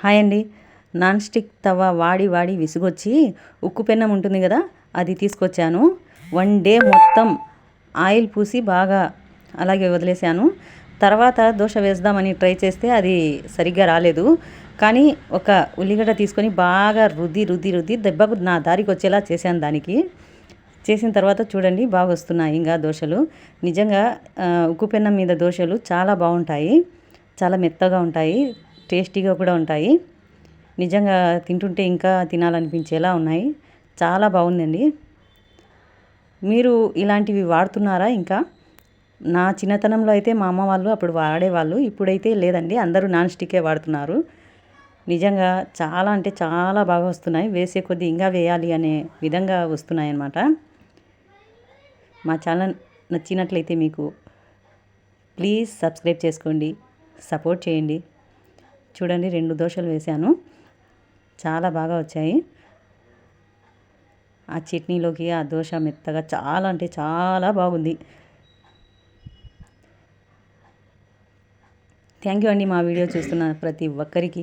Hi అండి. Non stick తవ వాడి వాడి విసుగొచ్చి ఉక్కు పెన్నం ఉంటుంది కదా అది తీసుకొచ్చాను. వన్ డే మొత్తం ఆయిల్ పూసి బాగా అలాగే వదిలేశాను. తర్వాత దోశ వేద్దామని ట్రై చేస్తే అది సరిగ్గా రాలేదు. కానీ ఒక ఉల్లిగడ్డ తీసుకొని బాగా రుద్ది రుద్ది రుద్ది దెబ్బకు నా దారికి వచ్చేలా చేశాను దానికి. చేసిన తర్వాత చూడండి బాగా వస్తున్నాయి ఇంకా దోశలు. నిజంగా ఉక్కు పెన్నం మీద దోశలు చాలా బాగుంటాయి. చాలా మెత్తగా ఉంటాయి. టేస్టీగా కూడా ఉంటాయి. నిజంగా తింటుంటే ఇంకా తినాలనిపించేలా ఉన్నాయి. చాలా బాగుందండి. మీరు ఇలాంటివి వాడుతున్నారా ఇంకా? నా చిన్నతనంలో అయితే మా అమ్మ వాళ్ళు అప్పుడు వాడేవాళ్ళు ఇప్పుడైతే లేదండి. అందరూ నాన్ స్టిక్కే వాడుతున్నారు. నిజంగా చాలా అంటే చాలా బాగా వస్తున్నాయి. వేసే కొద్దీ ఇంకా వేయాలి అనే విధంగా వస్తున్నాయి అన్నమాట మా ఛానల్ నచ్చినట్లయితే మీకు ప్లీజ్ సబ్స్క్రైబ్ చేసుకోండి సపోర్ట్ చేయండి. చూడండి రెండు దోశలు వేశాను. చాలా బాగా వచ్చాయి. ఆ చట్నీలోకి ఆ దోశ మెత్తగా చాలా అంటే చాలా బాగుంది. థ్యాంక్ యూ అండి మా వీడియో చూస్తున్న ప్రతి ఒక్కరికి.